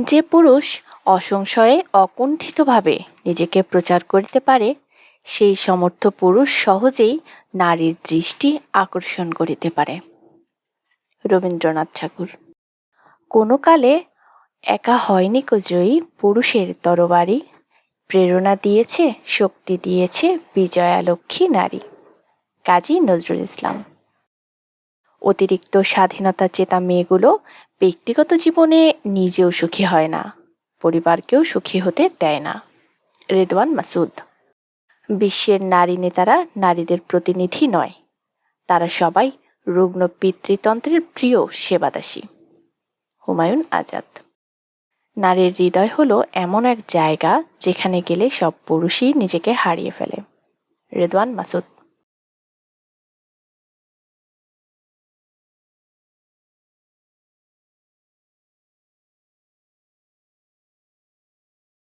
যে পুরুষ অসংশয়ে অকুণ্ঠিতভাবে নিজেকে প্রচার করিতে পারে, সেই সমর্থ পুরুষ সহজেই নারীর দৃষ্টি আকর্ষণ করিতে পারে। রবীন্দ্রনাথ ঠাকুর। কোনো কালে একা হয়নি কজয়ী পুরুষের তরবারি। প্রেরণা দিয়েছে, শক্তি দিয়েছে বিজয়া লক্ষ্মী নারী। কাজী নজরুল ইসলাম। অতিরিক্ত স্বাধীনতা চেতা মেয়েগুলো ব্যক্তিগত জীবনে নিজেও সুখী হয় না, পরিবারকেও সুখী হতে দেয় না। রেদওয়ান মাসুদ। বিশ্বের নারী নেতারা নারীদের প্রতিনিধি নয়, তারা সবাই রুগ্ন পিতৃতন্ত্রের প্রিয় সেবাদাসী। হুমায়ুন আজাদ। নারীর হৃদয় হলো এমন এক জায়গা যেখানে গেলে সব পুরুষই নিজেকে হারিয়ে ফেলে। রেদওয়ান মাসুদ।